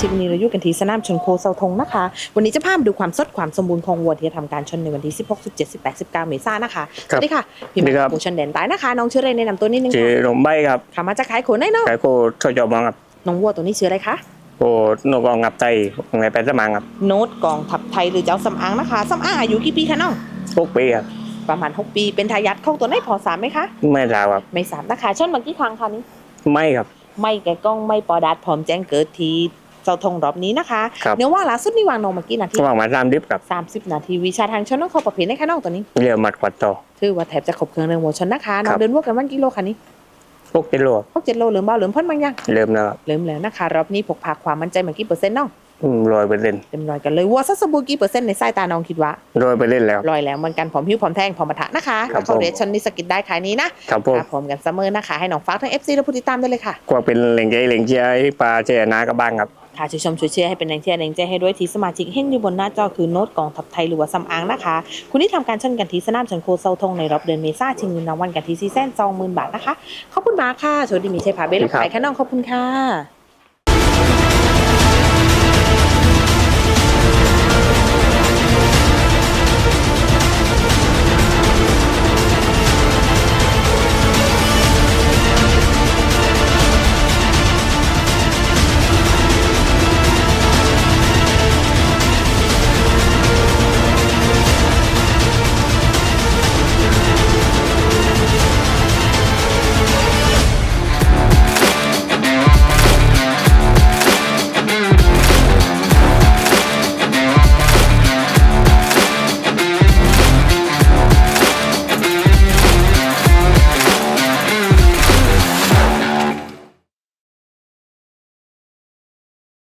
ชิกวันนี้เราอยู่กันที่สนามชนโคเซาทงนะคะ วันนี้จะพามาดูความสดความสมบูรณ์ของวัวที่จะทำการชนในวันที่ 16 17 18 19 เมษายนนะคะสครับวัสดีค่ะ พี่สวัสดีมาครับหมูชนแดนใต้นะคะ น้องชื่ออะไรแนะนำตัวนิดนึงชื่อค่ะหนมใบครับค่ะมาจากขายโขนได้เนาะไก่โคทจอมองครับ น้องวัวตัวนี้ชื่ออะไรคะโคโนกองงับไตไงไปสมังครับ โน้ตกองทัพไทยหรือเจ้าสำอางนะคะสำอางอายุกี่ปีคะน้องพวกปีครับประมาณ 6 ปี เป็นทายาทของตัวไหนพอสามไหมคะ ไม่ทราบครับ ไม่สามนะคะชนมากี่ครั้งคะนี้ ไม่ครับ ไม่แกะกล้องไม่ปอดัดพร้อมแจ้งเกิดที เจ้าทงรอบนี้นะคะครับ เนื้อว่าล่าสุดนี่วางน้องมากี่นาทีก็วางมาสามดิบครับ30นาทีวิชาทางชนน้องเขาประเภทไหนคะน้องตัวนี้ เรียวมัดขวัดต่อถือว่าแทบจะครบเครื่องเรื่องหัวชนนะคะน้อครังบ เดินวัวกันวันกิโลค่ะนี้พวกกิโลพวกเจ็ดโลเหลือมเบาเหลือมพ่นบางยังเริ่มแล้วครับเริ่มแล้วนะคะรอบนี้พกพาความมั่นใจมากี่เปอร์เซ็นต์น้องร้อยเปอร์เซ็นต์เต็มร้อยกันเลยวัวซัสบูกี่เปอร์เซ็นต์ในสายตาน้องคิดว่าร้อยเปอร์เซ็นต์แล้วร้อยแล้วเหมือนกันผอมหิวผอมแทงผอมมาทะนะคะครับเขาผม เรทชนนี่สกิดได้ขายนี้นะครับผมค่ะพร้อมกันเสมอนะคะให้น้องฟ้ากทั้ง FC และผู้ติดตามได้เลยค่ะกว่าเป็นเหล่งใจเหล่งเชียร์ให้ปลาเจนากับบ้างครับ ค่ะช่วยชมช่วยเชียร์ให้เป็นแรงเชียร์แรงใจให้ด้วยที่สมาชิกเห็นอยู่บนหน้าจอคือโน้ตกองทัพไทยหรือว่าซัมอังนะคะ คุณที่ทำการชนกันที่สนามชนโคเซาทงในรอบเดือนเมษายนชิงเงินรางวัลกันที่ซีแซนสองหมื่นบาทนะคะขอบคุณมากค่ะสวัสดีมีชัยผาเบลล์ไปค่ะน้องขอบคุณค่ะ